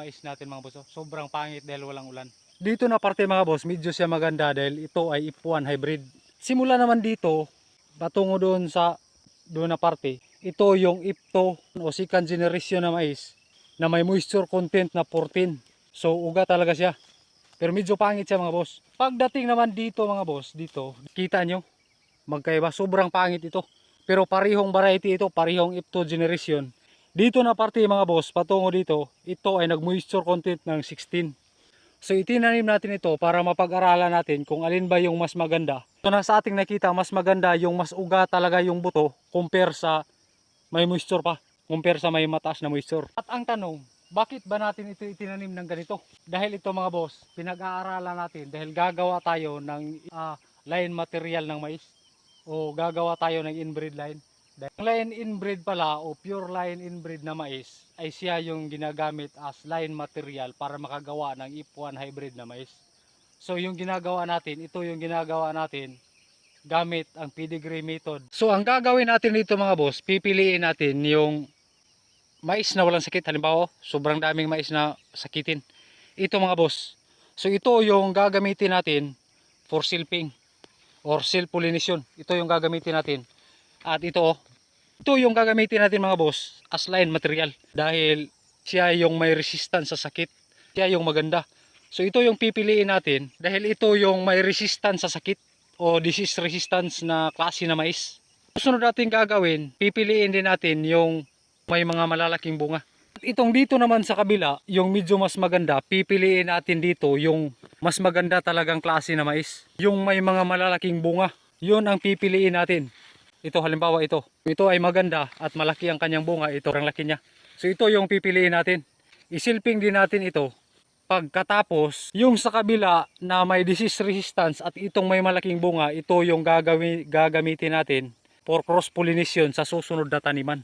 mais natin mga boss. oh. Sobrang pangit dahil walang ulan. Dito na parte mga boss, medyo siya maganda dahil ito ay ipuan hybrid. Simula naman dito, patungo doon sa doon na parte, ito yung ipto o second generation na mais na may moisture content na 14. So uga talaga siya. Pero medyo pangit siya mga boss. Pagdating naman dito mga boss, dito, kita nyo, magkaiba, sobrang pangit ito. Pero parihong variety ito, parihong ipto generation. Dito na parte mga boss, patungo dito, ito ay nag-moisture content ng 16. So itinanim natin ito para mapag-aralan natin kung alin ba yung mas maganda. So na sa ating nakita, mas maganda yung mas uga talaga yung buto compare sa may moisture pa. Compare sa may mataas na moisture. At ang tanong, bakit ba natin ito itinanim ng ganito? Dahil ito mga boss, pinag-aaralan natin dahil gagawa tayo ng ah, line material ng mais o gagawa tayo ng inbreed line. Dahil line inbreed pala o pure line inbreed na mais ay siya yung ginagamit as line material para makagawa ng IF1 hybrid na mais. So yung ginagawa natin, ito yung ginagawa natin gamit ang pedigree method. So ang gagawin natin dito mga boss, pipiliin natin yung mais na walang sakit. Halimbawa, sobrang daming mais na sakitin. Ito mga boss. So ito yung gagamitin natin for silping or self pollination. Ito yung gagamitin natin. At ito, oh, ito yung gagamitin natin mga boss as line material dahil siya yung may resistance sa sakit. Siya yung maganda. So ito yung pipiliin natin dahil ito yung may resistance sa sakit o disease resistance na klase na mais. Susunod natin gagawin, pipiliin din natin yung may mga malalaking bunga. Itong dito naman sa kabila, yung medyo mas maganda, pipiliin natin dito yung mas maganda talagang klase na mais. Yung may mga malalaking bunga, yun ang pipiliin natin. Ito halimbawa ito. Ito ay maganda at malaki ang kanyang bunga. Ito ang laki niya. So ito yung pipiliin natin. Isilping din natin ito. Pagkatapos, yung sa kabila na may disease resistance at itong may malaking bunga, ito yung gagawin, gagamitin natin for cross pollination sa susunod na taniman.